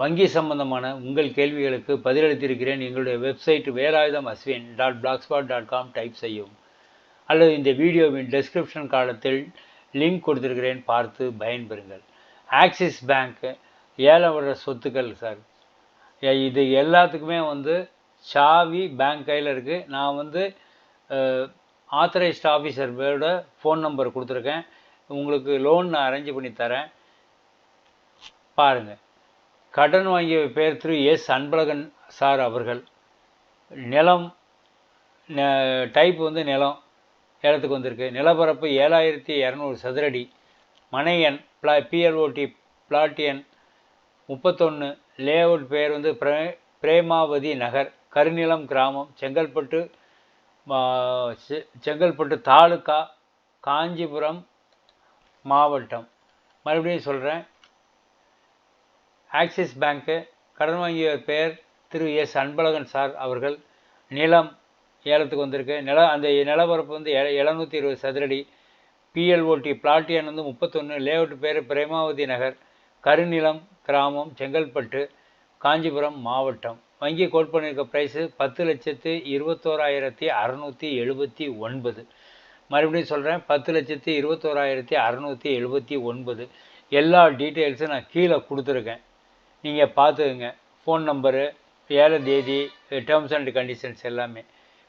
வங்கி சம்பந்தமான உங்கள் கேள்விகளுக்கு பதிலளித்திருக்கிறேன். எங்களுடைய website Velayudham Ashwin dot blogspot dot com type செய்யும் அல்லது இந்த வீடியோவின் டெஸ்கிரிப்ஷன் காலத்தில் லிங்க் கொடுத்துருக்கிறேன். பார்த்து பயன்பெறுங்கள். ஆக்சிஸ் பேங்க் ஏழை வர சொத்துக்கள் சார் இது எல்லாத்துக்குமே வந்து சாவி பேங்க் கையில் இருக்குது நான் வந்து ஆத்தரைஸ்ட் ஆஃபீஸரோட ஃபோன் நம்பர் கொடுத்துருக்கேன். உங்களுக்கு லோன் நான் அரேஞ்ச் பண்ணி தரேன். பாருங்கள் கடன் வாங்கிய பேர் திரு எஸ் அன்பழகன் சார் அவர்கள். நிலம் டைப் வந்து நிலம் ஏலத்துக்கு வந்திருக்கு. நிலப்பரப்பு ஏழாயிரத்தி இரநூறு சதுரடி. மனை எண் பிளா பிஎல்ஓடி பிளாட் எண் முப்பத்தொன்று லேஅவுட் பேர் வந்து பிரே பிரேமாவதி நகர் கருநிலம் கிராமம் செங்கல்பட்டு செங்கல்பட்டு தாலுக்கா காஞ்சிபுரம் மாவட்டம். மறுபடியும் சொல்கிறேன் ஆக்சிஸ் பேங்க்கு கடன் வாங்கியவர் பெயர் திரு எஸ். அன்பழகன் சார் அவர்கள் நிலம் ஏலத்துக்கு வந்திருக்கு. நில அந்த நிலப்பரப்பு வந்து எ எழுநூற்றி இருபது சதுரடி. பிஎல்ஓடி பிளாட் எண் வந்து முப்பத்தொன்று லேஅவுட் பேர் பிரேமாவதி நகர் கருநிலம் கிராமம் செங்கல்பட்டு காஞ்சிபுரம் மாவட்டம். வங்கி கோட் பண்ணியிருக்க ப்ரைஸு பத்து லட்சத்து இருபத்தோராயிரத்தி அறநூற்றி எழுபத்தி ஒன்பது. மறுபடியும் சொல்கிறேன் பத்து லட்சத்து இருபத்தோராயிரத்தி அறநூற்றி எழுபத்தி ஒன்பது. எல்லா டீட்டெயில்ஸும் நான் கீழே கொடுத்துருக்கேன். நீங்கள் பார்த்துக்குங்க. ஃபோன் நம்பரு ஏழை தேதி டேர்ம்ஸ் அண்ட் கண்டிஷன்ஸ் எல்லாமே.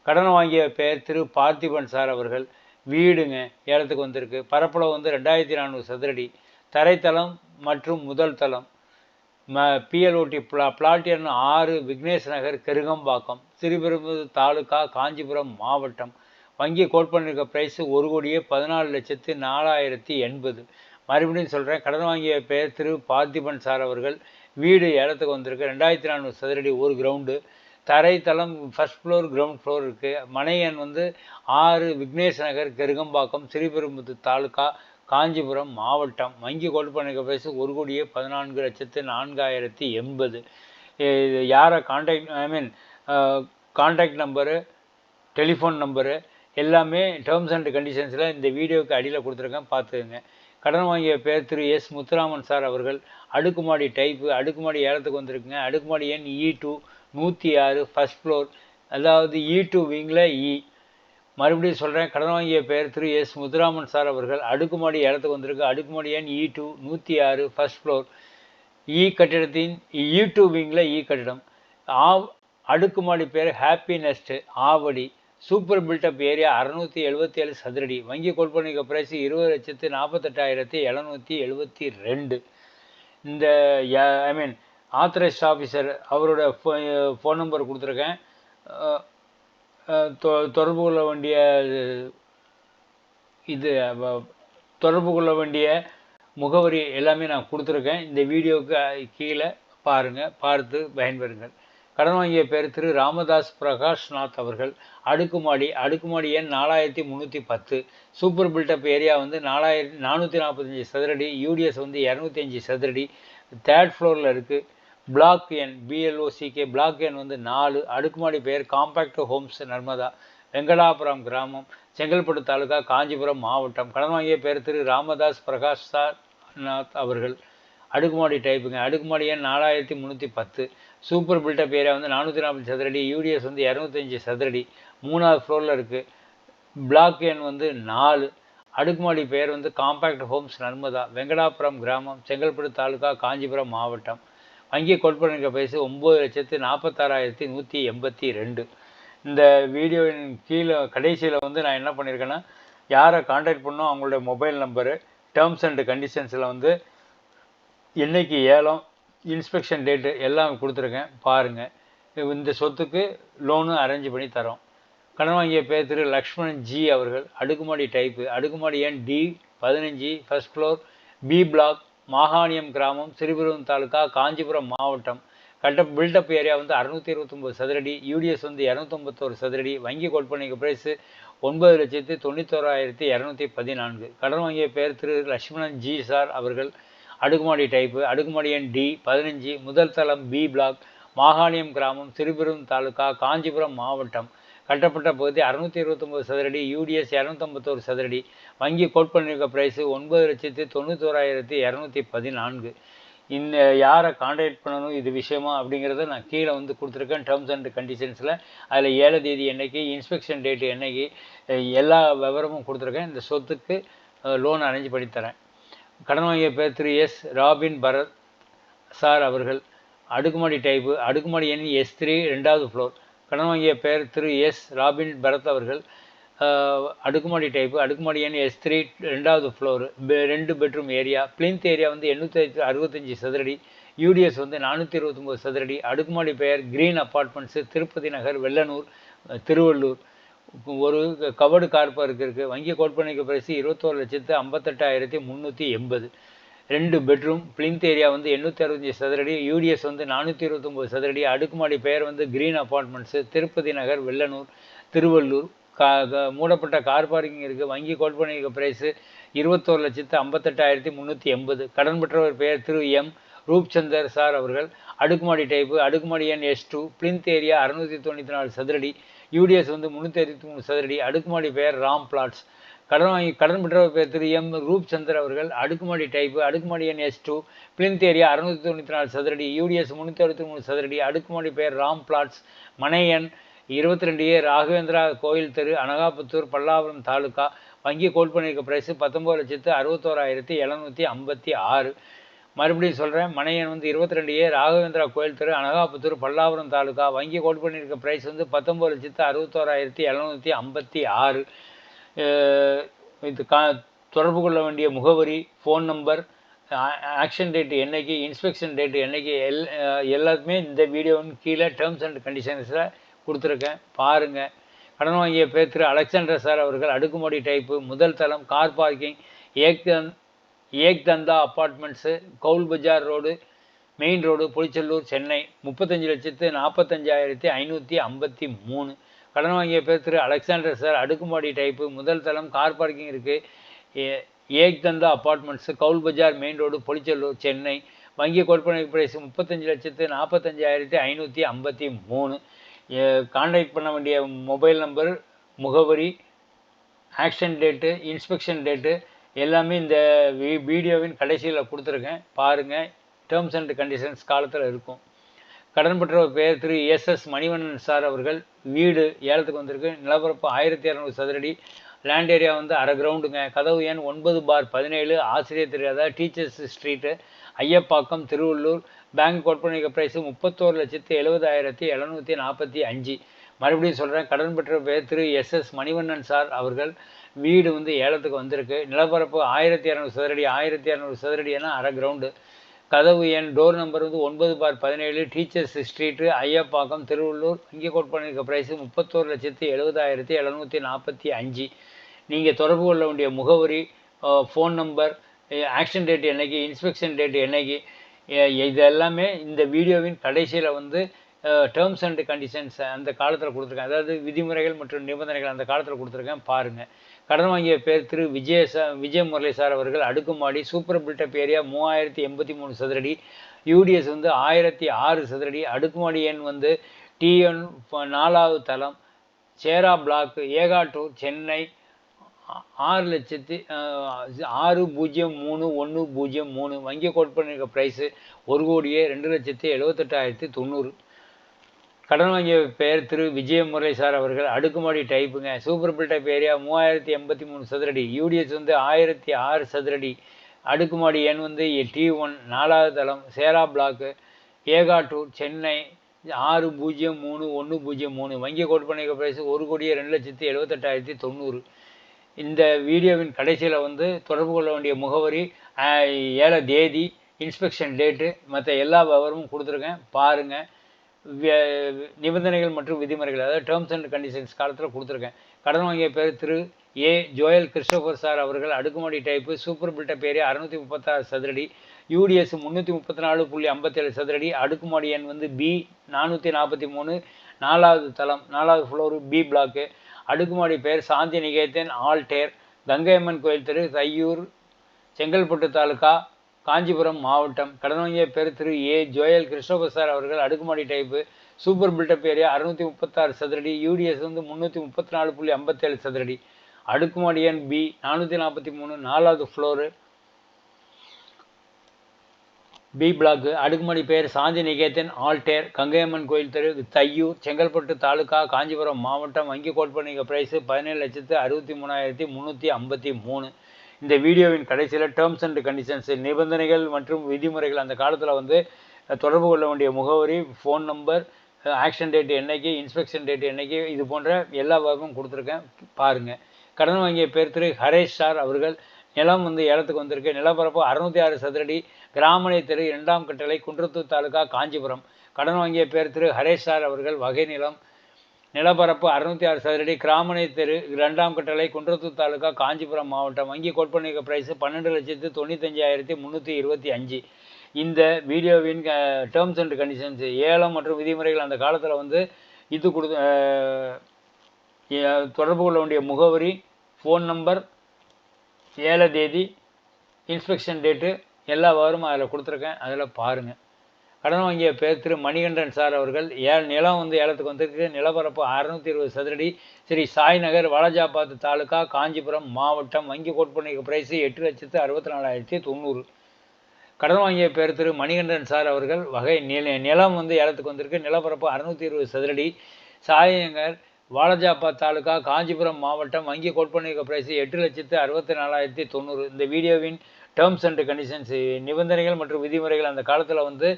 கடன் வாங்கிய பெயர் திரு பார்த்திபன் சார் அவர்கள் வீடுங்க ஏலத்துக்கு வந்திருக்கு. பரப்பளவு வந்து ரெண்டாயிரத்தி நானூறு சதுரடி. தரைத்தளம் மற்றும் முதல் தளம். ம பிஎல்ஓடி பிளா பிளாட் எண் ஆறு விக்னேஷ் நகர் கெருகம்பாக்கம். சிறுபெரும்புதூர் தாலுக்கா காஞ்சிபுரம் மாவட்டம். வங்கி கோட் பண்ணியிருக்க ப்ரைஸு ஒரு கோடியே பதினாலு லட்சத்து நாலாயிரத்தி எண்பது. மறுபடியும் சொல்கிறேன் கடன் வாங்கிய பெயர் திரு பார்த்திபன் சார் அவர்கள் வீடு இடத்துக்கு வந்திருக்கு. ரெண்டாயிரத்தி நானூறு சதுரடி ஒரு கிரவுண்டு தரைத்தளம் ஃபர்ஸ்ட் ஃப்ளோர் கிரவுண்ட் ஃப்ளோர் இருக்குது மனையன் வந்து ஆறு விக்னேஷ் நகர் கெருகம்பாக்கம் ஸ்ரீபெரும்புத்து தாலுக்கா காஞ்சிபுரம் மாவட்டம். வங்கி கொடுப்பனைக்கு பேசு ஒரு கோடியே பதினான்கு லட்சத்து நான்காயிரத்தி எண்பது. இது யாரை contact I mean contact number telephone number எல்லாமே டேர்ம்ஸ் அண்ட் கண்டிஷன்ஸில் இந்த வீடியோவுக்கு அடியில் கொடுத்துருக்கேன். பார்த்துக்குங்க. கடன் வாங்கிய பேர் திரு எஸ் முத்துராமன் சார் அவர்கள் அடுக்குமாடி டைப்பு அடுக்குமாடி ஏலத்துக்கு வந்திருக்குங்க. அடுக்குமாடி எண் e இ டூ நூற்றி ஆறு ஃபஸ்ட் ஃப்ளோர் அதாவது இ டூ விங்கில் இ மறுபடியும் சொல்கிறேன் கடன் வாங்கிய பெயர் திரு எஸ் முத்துராமன் சார் அவர்கள் அடுக்குமாடி ஏலத்துக்கு வந்திருக்கு. அடுக்குமாடி எண் e இ டூ நூற்றி ஆறு ஃபர்ஸ்ட் ஃப்ளோர் இ கட்டிடத்தின் இ டூ விங்கில் இ கட்டிடம். ஆ அடுக்குமாடி பேர் happy nest Avadi. Super built up area அறநூற்றி எழுபத்தி ஏழு சதுரடி. வங்கி கொள்பனைக்கு பண்ணிக்க பிரைஸ் இருபது லட்சத்து நாற்பத்தெட்டாயிரத்தி எழுநூற்றி எழுபத்தி ரெண்டு. இந்த ஐ மீன் ஆத்தரைஸ்ட் ஆஃபீஸர் அவரோட ஃபோன் நம்பர் கொடுத்துருக்கேன். தொ- தொடர்பு கொள்ள வேண்டிய இது தொடர்பு கொள்ள வேண்டிய முகவரி எல்லாமே நான் கொடுத்துருக்கேன். இந்த வீடியோவுக்கு கீழே பாருங்கள் பார்த்து பயன்பெறுங்கள். கடன் வாங்கிய பேர் திரு ராமதாஸ் பிரகாஷ்நாத் அவர்கள். அடுக்குமாடி அடுக்குமாடி எண் நாலாயிரத்தி முந்நூற்றி பத்து. சூப்பர் பில்டப் ஏரியா வந்து நாலாயிரத்தி நானூற்றி நாற்பத்தஞ்சு சதுரடி யூடிஎஸ் வந்து இரநூத்தி அஞ்சு சதுரடி தேர்ட் ஃப்ளோரில் இருக்குது பிளாக் எண் பிஎல்ஓசிகே பிளாக் எண் வந்து நாலு. அடுக்குமாடி பெயர் காம்பேக்ட் ஹோம்ஸ் நர்மதா. வெங்கடாபுரம் கிராமம் செங்கல்பட்டு தாலுகா காஞ்சிபுரம் மாவட்டம். கடன் வாங்கிய பேர் திரு ராமதாஸ் பிரகாஷ் நாத் அவர்கள். அடுக்குமாடி டைப்புங்க அடுக்குமாடி எண் நாலாயிரத்தி முந்நூற்றி பத்து. சூப்பர் பில்டப் ஏரியா வந்து நானூற்றி நாற்பது சதுரடி யூடிஎஸ் வந்து இரநூத்தஞ்சி சதுரடி மூணாவது ஃப்ளோரில் இருக்குது பிளாக் எண் வந்து நாலு. அடுக்குமாடி பெயர் வந்து காம்பேக்ட் ஹோம்ஸ் நர்மதா வெங்கடாபுரம் கிராமம் செங்கல்பட்டு தாலுகா காஞ்சிபுரம் மாவட்டம். வங்கி கோட் பைசு ஒம்பது லட்சத்து நாற்பத்தாறாயிரத்தி நூற்றி எண்பத்தி ரெண்டு. இந்த வீடியோவின் கீழே கடைசியில் வந்து நான் என்ன பண்ணியிருக்கேன்னா யாரை காண்டாக்ட் பண்ணோம் அவங்களுடைய மொபைல் நம்பரு டேர்ம்ஸ் அண்ட் கண்டிஷன்ஸில் வந்து என்னைக்கு ஏலம் இன்ஸ்பெக்ஷன் டேட்டு எல்லாம் கொடுத்துருக்கேன் பாருங்கள் இந்த சொத்துக்கு லோனு அரேஞ்ச் பண்ணி தரோம். கடன் வாங்கிய பேர் திரு லக்ஷ்மணன் ஜி அவர்கள் அடுக்குமாடி டைப்பு அடுக்குமாடி எண் டி பதினஞ்சு first floor B block Maganiyam கிராமம் சிறுபெரும் தாலுகா காஞ்சிபுரம் மாவட்டம். கட்ட பில்டப் ஏரியா வந்து அறுநூற்றி இருபத்தொம்போது சதுரடி யூடிஎஸ் வந்து இரநூத்தொம்பத்தோரு சதுரடி வங்கி கோட் பண்ணிக்க பிரைஸு ஒன்பது லட்சத்தி தொண்ணூத்தோராயிரத்தி இரநூத்தி பதினான்கு. கடன் வாங்கிய பேர் திரு லக்ஷ்மணன் ஜி சார் அவர்கள் அடுக்குமாடி டைப்பு அடுக்குமாடி எண் டி பதினஞ்சு முதல் தளம் பி பிளாக் மாகாணியம் கிராமம் திருப்பெரும் தாலுகா காஞ்சிபுரம் மாவட்டம். கட்டப்பட்ட பகுதி அறுநூத்தி இருபத்தொம்போது சதுரடி யூடிஎஸ் இரநூத்தம்பத்தோரு சதுரடி. வங்கி கோட் பண்ணியிருக்க ப்ரைஸு ஒன்பது லட்சத்தி தொண்ணூத்தோராயிரத்தி இரநூத்தி பதினான்கு. இந்த யாரை கான்டாக்ட் பண்ணணும் இது விஷயமா அப்படிங்கிறத நான் கீழே வந்து கொடுத்துருக்கேன் டேர்ம்ஸ் அண்ட் கண்டிஷன்ஸில் அதில் ஏழை தேதி என்றைக்கு இன்ஸ்பெக்ஷன் டேட்டு என்னைக்கு எல்லா விவரமும் கொடுத்துருக்கேன். இந்த சொத்துக்கு லோன் அரேஞ்ச் பண்ணித்தரேன் கடன் வாங்கிய பேர் Thiru S Robin Bharath sir அவர்கள் அடுக்குமாடி டைப்பு அடுக்குமாடி எண் எஸ் த்ரீ ரெண்டாவது ஃப்ளோர். கடன் வாங்கிய பேர் திரு எஸ் ராபின் பரத் அவர்கள் அடுக்குமாடி டைப்பு அடுக்குமாடி எண் எஸ் த்ரீ ரெண்டாவது ஃப்ளோரு ரெண்டு பெட்ரூம் ஏரியா. பிளின்த் ஏரியா வந்து எண்ணூற்றி அறுபத்தஞ்சி சதுரடி யூடிஎஸ் வந்து நானூற்றி இருபத்தொம்போது சதுரடி அடுக்குமாடி பெயர் கிரீன் அப்பார்ட்மெண்ட்ஸு திருப்பதி நகர் வெள்ளனூர் திருவள்ளூர். ஒரு கவர்டு கார் பார்க் இருக்குது வங்கி கோட்பனைக்கு பிரைஸு இருபத்தோரு லட்சத்து ஐம்பத்தெட்டாயிரத்தி முந்நூற்றி எண்பது. ரெண்டு பெட்ரூம் பிளிந்த் ஏரியா வந்து எண்ணூற்றி அறுபத்தஞ்சி சதுரடி யூடிஎஸ் வந்து நானூற்றி இருபத்தொம்போது சதுரடி. அடுக்குமாடி பெயர் வந்து கிரீன் அப்பார்ட்மெண்ட்ஸு திருப்பதி நகர் வெள்ளனூர் திருவள்ளூர். கா க- மூடப்பட்ட கார் பார்க்கிங் இருக்குது வங்கி கோட்பனைக்கு பிரைஸு ப்ரைஸு இருபத்தோரு லட்சத்து ஐம்பத்தெட்டாயிரத்தி முந்நூற்றி எண்பது. கடன் பெற்றவர் பெயர் திரு எம். ரூப்சந்தர் சார் அவர்கள். அடுக்குமாடி டைப்பு அடுக்குமாடி எண் எஸ் டூ பிளிந்த் ஏரியா அறுநூற்றி தொண்ணூற்றி நாலு சதுரடி. யூடிஎஸ் வந்து முந்நூற்றி அறுபத்தி மூணு சதுரடி அடுக்குமாடி பெயர் ராம் பிளாட்ஸ். கடன் வாங்கி கடன் பெற்றவர் பேர் திரு எம் ரூப் சந்தர் அவர்கள் அடுக்குமாடி டைப்பு அடுக்குமாடி என் எஸ் டூ பிளின்த் ஏரியா அறுநூற்றி தொண்ணூற்றி நாலு சதுரடி யூடிஎஸ் முந்நூற்றி அறுபத்தி மூணு சதுரடி அடுக்குமாடி பெயர் ராம் பிளாட்ஸ். மனை எண் இருபத்தி ரெண்டு ஏ ராகவேந்திரா கோயில் தெரு அனகாபுத்தூர் பல்லாவரம் தாலுகா. வங்கி கோட் பண்ணியிருக்க ப்ரைஸு பத்தொம்பது லட்சத்து அறுபத்தோராயிரத்தி எழுநூற்றி ஐம்பத்தி ஆறு. மறுபடியும் சொல்கிறேன் மனையன் வந்து இருபத்தி ரெண்டு ஏ ராகவேந்திரா கோயில் தெரு அனகாபுத்தூர் பல்லாபுரம் தாலுக்கா வங்கி கோட் பண்ணியிருக்க ப்ரைஸ் வந்து பத்தொம்பது லட்சத்து அறுபத்தோராயிரத்தி எழுநூற்றி ஐம்பத்தி ஆறு. இது கா தொடர்பு கொள்ள வேண்டிய முகவரி ஃபோன் நம்பர் ஆக்ஷன் டேட்டு என்னைக்கு இன்ஸ்பெக்ஷன் டேட்டு என்னைக்கு எல் எல்லாத்துமே இந்த வீடியோவின் கீழே டேர்ம்ஸ் அண்ட் கண்டிஷன்ஸில் கொடுத்துருக்கேன். பாருங்கள் கடன் வாங்கிய பேர் திரு. அலெக்சாண்டர் சார் அவர்கள் அடுக்குமாடி டைப்பு முதல் தளம் car parking ஏக்கன் Ek Dantha apartments Gowl Bazaar road main road Pulichalur Chennai முப்பத்தஞ்சு லட்சத்து நாற்பத்தஞ்சாயிரத்தி ஐநூற்றி ஐம்பத்தி மூணு. கடன் வாங்கிய பேர் திரு அலெக்சாண்டர் சார். அடுக்குமாடி டைப்பு முதல் தளம் கார் பார்க்கிங் இருக்குது Ek Dantha apartments Gowl Bazaar main road Polichalur Chennai. வங்கி கொடுப்பனை பிரைஸ் முப்பத்தஞ்சு லட்சத்து நாற்பத்தஞ்சாயிரத்தி ஐநூற்றி ஐம்பத்தி மூணு. கான்டாக்ட் பண்ண வேண்டிய மொபைல் நம்பர் முகவரி ஆக்ஷன் டேட்டு இன்ஸ்பெக்ஷன் டேட்டு எல்லாமே இந்த வீடியோவின் கடைசியில் கொடுத்துருக்கேன். பாருங்கள் டேர்ம்ஸ் அண்ட் கண்டிஷன்ஸ் காலத்தில் இருக்கும். கடன் பெற்றவர் பெயர் திரு எஸ்எஸ் மணிவண்ணன் சார் அவர்கள் வீடு ஏலத்துக்கு வந்திருக்கு. நிலப்பரப்பு ஆயிரத்தி இரநூறு சதுரடி. லேண்ட் ஏரியா வந்து அரை கிரவுண்டுங்க கதவு எண் ஒன்பது பார் பதினேழு. ஆசிரியர் தெரியாத? Teachers street Iyyappakkam Tiruvallur. Bank quote price முப்பத்தோரு லட்சத்து எழுபதாயிரத்தி எழுநூற்றி நாற்பத்தி அஞ்சு. மறுபடியும் சொல்கிறேன் கடன் பெற்ற பேர் திரு எஸ்எஸ் மணிவண்ணன் சார் அவர்கள் வீடு வந்து ஏலத்துக்கு வந்திருக்கு. நிலப்பரப்பு ஆயிரத்தி இரநூறு சதுரடி ஆயிரத்தி இரநூறு சதுரடினா அரை கிரவுண்டு கதவு எண் டோர் நம்பர் வந்து ஒன்பது பார் பதினேழு டீச்சர்ஸ் ஸ்ட்ரீட்டு ஐயப்பாக்கம் திருவள்ளூர். இங்கே கோட் பண்ணியிருக்க ப்ரைஸு முப்பத்தோரு லட்சத்தி எழுபதாயிரத்தி எழுநூற்றி நாற்பத்தி அஞ்சு. நீங்கள் தொடர்பு கொள்ள வேண்டிய முகவரி ஃபோன் நம்பர் ஆக்ஷன் டேட் என்னைக்கு இன்ஸ்பெக்ஷன் டேட் என்னைக்கு இது எல்லாமே இந்த வீடியோவின் கடைசியில் வந்து டேர்ம்ஸ் அண்ட் கண்டிஷன்ஸ் அந்த காலத்தில் கொடுத்துருக்கேன் அதாவது விதிமுறைகள் மற்றும் நிபந்தனைகள் அந்த காலத்தில் கொடுத்துருக்கேன் பாருங்கள் கடன் வாங்கிய பேர் திரு விஜய சா விஜய முரளி சார் அவர்கள் அடுக்குமாடி சூப்பர் பில்டப் ஏரியா மூவாயிரத்தி எண்பத்தி மூணு சதுரடி யூடிஎஸ் வந்து ஆயிரத்தி ஆறு சதுரடி அடுக்குமாடி எண் வந்து டிஎன் நாலாவது தளம் சேரா பிளாக் ஏகாட்டூர் சென்னை ஆறு லட்சத்தி ஆறு பூஜ்ஜியம் மூணு ஒன்று பூஜ்ஜியம் மூணு வங்கி கோட் பண்ணியிருக்க ப்ரைஸு ஒரு கோடியே ரெண்டு லட்சத்தி எழுபத்தெட்டாயிரத்தி தொண்ணூறு. கடன் வாங்கிய பெயர் திரு விஜயமுரளி சார் அவர்கள் அடுக்குமாடி டைப்புங்க. சூப்பர் பில்டப் ஏரியா மூவாயிரத்தி எண்பத்தி மூணு சதுரடி. யூடிஎஸ் வந்து ஆயிரத்தி ஆறு சதுரடி. அடுக்குமாடி எண் வந்து டி ஒன் நாலாவது தளம் சேரா பிளாக்கு ஏகாட்டூர் சென்னை ஆறு பூஜ்ஜியம் மூணு ஒன்று பூஜ்ஜியம் மூணு. வங்கி கோட் பண்ணிக்க ப்ரைஸ் ஒரு கோடியே ரெண்டு லட்சத்தி எழுபத்தெட்டாயிரத்தி தொண்ணூறு. இந்த வீடியோவின் கடைசியில் வந்து தொடர்பு கொள்ள வேண்டிய முகவரி ஏழை தேதி இன்ஸ்பெக்ஷன் டேட்டு மற்ற எல்லா விவரமும் கொடுத்துருக்கேன். பாருங்கள் நிபந்தனைகள் மற்றும் விதிமுறைகள் அதாவது டேர்ம்ஸ் அண்ட் கண்டிஷன்ஸ் காலத்தில் கொடுத்துருக்கேன். கடன் வாங்கிய பேர் Thiru A. Joel Christopher sir அவர்கள் அடுக்குமாடி டைப்பு சூப்பர் பில்டப் ஏரியா அறுநூற்றி முப்பத்தாறு சதுரடி யூடிஎஸ் முந்நூற்றி முப்பத்தி நாலு புள்ளி ஐம்பத்தேழு சதுரடி அடுக்குமாடி எண் வந்து பி நானூற்றி நாற்பத்தி மூணு நாலாவது தளம் நாலாவது ஃப்ளோரு பி பிளாக்கு அடுக்குமாடி பெயர் சாந்தி நிகேதன் ஆல்டேர் கங்கையம்மன் கோயில் தெரு தையூர் செங்கல்பட்டு தாலுக்கா காஞ்சிபுரம் மாவட்டம் கடனோங்கிய பேர் திரு ஏ. ஜோயல் கிருஷ்ணபிரசார் அவர்கள் அடுக்குமாடி டைப்பு சூப்பர் பில்டப் ஏரியா அறுநூற்றி முப்பத்தாறு சதுரடி யூடிஎஸ் வந்து முந்நூற்றி முப்பத்தி நாலு புள்ளி ஐம்பத்தேழு சதுரடி. அடுக்குமாடி எண் பி நானூற்றி நாற்பத்தி மூணு நாலாவது ஃப்ளோரு பி பிளாக்கு அடுக்குமாடி பெயர் சாந்தி நிகேதன் ஆல்டேர் கங்கையம்மன் கோயில் தெரு தையூர் செங்கல்பட்டு தாலுக்கா காஞ்சிபுரம் மாவட்டம் வங்கி கோட் பிரைஸு பதினேழு லட்சத்து அறுபத்தி மூணாயிரத்தி முந்நூற்றி ஐம்பத்தி மூணு. இந்த வீடியோவின் கடைசியில் டேர்ம்ஸ் அண்ட் கண்டிஷன்ஸ் நிபந்தனைகள் மற்றும் விதிமுறைகள் அந்த காலத்தில் வந்து தொடர்பு கொள்ள வேண்டிய முகவரி ஃபோன் நம்பர் ஆக்ஷன் டேட் என்னைக்கு இன்ஸ்பெக்ஷன் டேட் என்றைக்கு இது போன்ற எல்லா விவரமும் கொடுத்துருக்கேன். பாருங்கள் கடன் வாங்கிய பேர் திரு ஹரேஷ் சார் அவர்கள். நிலம் வந்து ஏலத்துக்கு வந்திருக்கு. நிலப்பரப்பு அறுநூத்தி ஆறு சதுரடி கிராமணை தெரு இரண்டாம் கட்டளை குன்றத்தூர் தாலுகா காஞ்சிபுரம். கடன் வாங்கிய பேர் திரு ஹரேஷ் சார் அவர்கள். வகை நிலம் நிலப்பரப்பு அறுநூத்தி ஆறு சதுரடி கிராமணை தெரு இரண்டாம் கட்டளை குன்றத்தூர் தாலுகா காஞ்சிபுரம் மாவட்டம். வங்கி கோட்பண்ணிக்க பிரைஸ் பன்னெண்டு லட்சத்து தொண்ணூத்தஞ்சாயிரத்தி முந்நூற்றி இருபத்தி அஞ்சு. இந்த வீடியோவின் டேர்ம்ஸ் அண்ட் கண்டிஷன்ஸ் ஏலம் மற்றும் விதிமுறைகள் அந்த காலத்தில் வந்து இது கொடு தொடர்பு கொள்ள வேண்டிய முகவரி ஃபோன் நம்பர் ஏழை தேதி இன்ஸ்பெக்ஷன் டேட்டு எல்லா விவரமும் அதில் கொடுத்துருக்கேன். அதில் பாருங்கள் கடன் வாங்கிய பேர் திரு மணிகண்டன் சார் அவர்கள் ஏ நிலம் வந்து ஏலத்துக்கு வந்திருக்கு. நிலப்பரப்பு அறுநூத்தி இருபது சதுரடி. ஸ்ரீ சாய்நகர் வாலாஜாபாத் தாலுக்கா காஞ்சிபுரம் மாவட்டம். வங்கி கோட்பண்ணிக்கு பிரைஸு எட்டு லட்சத்து அறுபத்தி நாலாயிரத்தி தொண்ணூறு. கடன் வாங்கிய பேர் திரு மணிகண்டன் சார் அவர்கள் வகை நில நிலம் வந்து ஏலத்துக்கு வந்திருக்கு. நிலப்பரப்பு அறுநூத்தி இருபது சதுரடி. சாயங்கர் வாலஜாபாத் தாலுகா காஞ்சிபுரம் மாவட்டம். வங்கி கோட்பண்ணிக்க பிரைஸ் எட்டு லட்சத்து அறுபத்தி நாலாயிரத்தி தொண்ணூறு. இந்த வீடியோவின் டேர்ம்ஸ் அண்ட் கண்டிஷன்ஸ் நிபந்தனைகள் மற்றும் விதிமுறைகள் அந்த காலத்தில் வந்து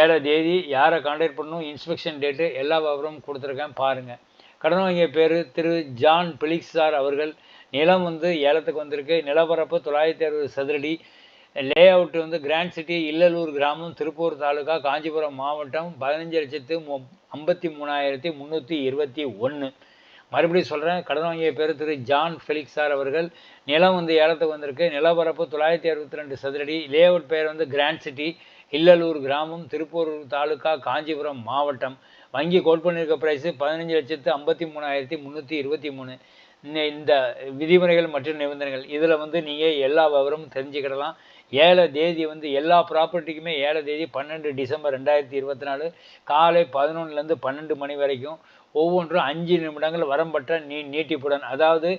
ஏழை தேதி யாரை கான்டாக்ட் பண்ணணும்? இன்ஸ்பெக்ஷன் டேட்டு எல்லா விவரமும் கொடுத்துருக்கேன் பாருங்கள் கடன் வாங்கிய பேர் திரு. ஜான் பிலிக்ஸ் சார் அவர்கள். நிலம் வந்து ஏலத்துக்கு வந்திருக்கு. நிலப்பரப்பு தொள்ளாயிரத்தி அறுபது சதுரடி. லே அவுட் வந்து கிராண்ட் சிட்டி இல்லலூர் கிராமம் திருப்பூர் தாலுகா காஞ்சிபுரம் மாவட்டம் பதினஞ்சு லட்சத்து ஐம்பத்தி மூணாயிரத்தி முந்நூற்றி இருபத்தி ஒன்று மறுபடியும் சொல்கிறேன் கடன் வாங்கிய பேர் திரு. ஜான் ஃபெலிக்ஸ் சார் அவர்கள். நிலம் வந்து ஏலத்துக்கு வந்திருக்கு. நிலப்பரப்பு தொள்ளாயிரத்தி அறுபத்தி ரெண்டு சதுரடி. லே அவுட் பெயர் வந்து கிராண்ட் சிட்டி இல்லலூர் கிராமம் திருப்பூர் தாலுகா காஞ்சிபுரம் மாவட்டம். வங்கி கோட் பண்ணியிருக்க ப்ரைஸு பதினஞ்சு லட்சத்து ஐம்பத்தி மூணாயிரத்தி முந்நூற்றி இருபத்தி மூணு. இந்த விதிமுறைகள் மற்றும் நிபந்தனைகள். இதில் வந்து நீங்கள் எல்லா விவரமும் தெரிஞ்சுக்கிடலாம். ஏழை தேதி வந்து எல்லா ப்ராப்பர்ட்டிக்குமே ஏழை தேதி பன்னெண்டு டிசம்பர் ரெண்டாயிரத்தி இருபத்தி நாலு. காலை பதினொன்றுலேருந்து பன்னெண்டு மணி வரைக்கும் ஒவ்வொன்றும் அஞ்சு நிமிடங்கள் வரம்பற்ற நீ நீட்டிப்புடன். அதாவது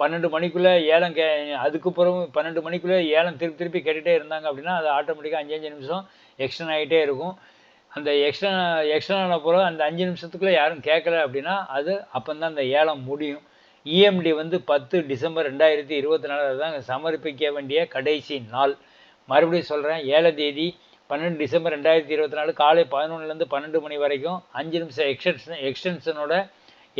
பன்னெண்டு மணிக்குள்ளே ஏலம் கே அதுக்கப்புறம் பன்னெண்டு மணிக்குள்ளே ஏலம் திருப்பி திருப்பி கேட்டுகிட்டே இருந்தாங்க அப்படின்னா அது ஆட்டோமேட்டிக்காக அஞ்சு அஞ்சு நிமிஷம் எக்ஸ்டன் ஆகிட்டே இருக்கும். அந்த எக்ஸ்டன் எக்ஸ்டன் ஆன பிறகு அந்த அஞ்சு நிமிஷத்துக்குள்ளே யாரும் கேட்கல அப்படின்னா அது அப்போ தான் அந்த ஏலம் முடியும். இஎம்டி வந்து பத்து டிசம்பர் ரெண்டாயிரத்தி இருபத்தி நாலு தான் சமர்ப்பிக்க வேண்டிய கடைசி நாள். மறுபடியும் சொல்கிறேன் ஏழை தேதி பன்னெண்டு டிசம்பர் ரெண்டாயிரத்தி இருபத்தி நாலு காலை பதினொன்றுலேருந்து பன்னெண்டு மணி வரைக்கும் அஞ்சு நிமிஷம் எக்ஸ்டென்ஷன் எக்ஸ்டென்ஷனோட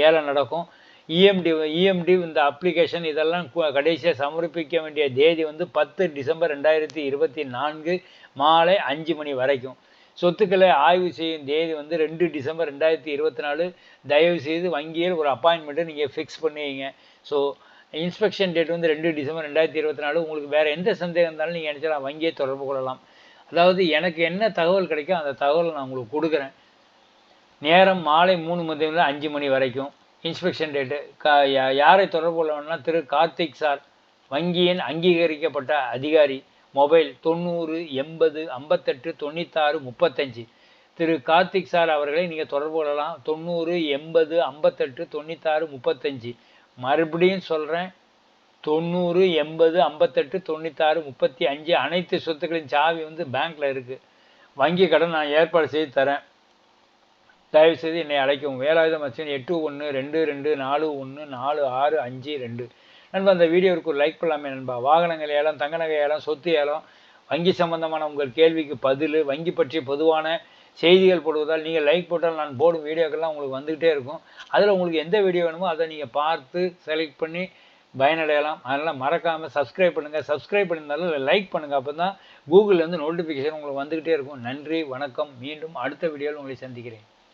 ஏலம் நடக்கும். இஎம்டி இஎம்டி இந்த அப்ளிகேஷன் இதெல்லாம் கடைசியாக சமர்ப்பிக்க வேண்டிய தேதி வந்து பத்து டிசம்பர் ரெண்டாயிரத்தி இருபத்தி நான்கு மாலை அஞ்சு மணி வரைக்கும். சொத்துக்களை ஆய்வு செய்யும் தேதி வந்து ரெண்டு டிசம்பர் ரெண்டாயிரத்தி இருபத்தி நாலு. தயவு செய்து வங்கியில் ஒரு அப்பாயின்மெண்ட்டை நீங்கள் ஃபிக்ஸ் பண்ணுவீங்க ஸோ இன்ஸ்பெக்ஷன் டேட் வந்து ரெண்டு டிசம்பர் ரெண்டாயிரத்தி இருபத்தி நாலு. உங்களுக்கு வேறு எந்த சந்தேகம் இருந்தாலும் நீங்கள் நினச்சலாம் வங்கியை தொடர்பு கொள்ளலாம். அதாவது எனக்கு என்ன தகவல் கிடைக்கும் அந்த தகவலை நான் உங்களுக்கு கொடுக்குறேன். நேரம் மாலை மூணு மணிலேருந்து அஞ்சு மணி வரைக்கும். Inspection date. கா யாரை தொடர்பு கொள்ளணும்னா திரு. கார்த்திக் சார். வங்கியின் அங்கீகரிக்கப்பட்ட அதிகாரி. மொபைல் தொண்ணூறு எண்பது ஐம்பத்தெட்டு தொண்ணூத்தாறு முப்பத்தஞ்சு. திரு. கார்த்திக் சார் அவர்களை நீங்கள் தொடர்பு கொள்ளலாம். தொண்ணூறு எண்பது ஐம்பத்தெட்டு தொண்ணூத்தாறு முப்பத்தஞ்சு. மறுபடியும் சொல்கிறேன் தொண்ணூறு எண்பது ஐம்பத்தெட்டு தொண்ணூத்தாறு முப்பத்தி அஞ்சு அனைத்து சொத்துக்களின் சாவி வந்து பேங்க்கில் இருக்குது வங்கி கடன் நான் ஏற்பாடு செய்து தரேன். தயவுசெய்து என்னை அழைக்கவும். வேலாயுதம் அச்சன் எட்டு ஒன்று ரெண்டு ரெண்டு நாலு ஒன்று நாலு ஆறு அஞ்சு ரெண்டு. நண்பா அந்த வீடியோவுக்கு ஒரு லைக் பண்ணலாமே நண்பா. வாகனங்கள் ஏலம் தங்க நகை ஏலம் சொத்து ஏலம் வங்கி சம்பந்தமான உங்கள் கேள்விக்கு பதில் வங்கி பற்றிய பொதுவான செய்திகள் போடுவதால் நீங்கள் லைக் போட்டால் நான் போடும் வீடியோக்கெல்லாம் உங்களுக்கு வந்துக்கிட்டே இருக்கும். அதில் உங்களுக்கு எந்த வீடியோ வேணுமோ அதை நீங்கள் பார்த்து செலக்ட் பண்ணி பயனடையலாம். அதனால் மறக்காமல் சப்ஸ்கிரைப் பண்ணுங்கள் சப்ஸ்கிரைப் பண்ணியிருந்தாலும் லைக் பண்ணுங்கள் அப்போ தான் கூகுளில் வந்து நோட்டிஃபிகேஷன் உங்களுக்கு வந்துக்கிட்டே இருக்கும். நன்றி வணக்கம். மீண்டும் அடுத்த வீடியோவில் உங்களை சந்திக்கிறேன்.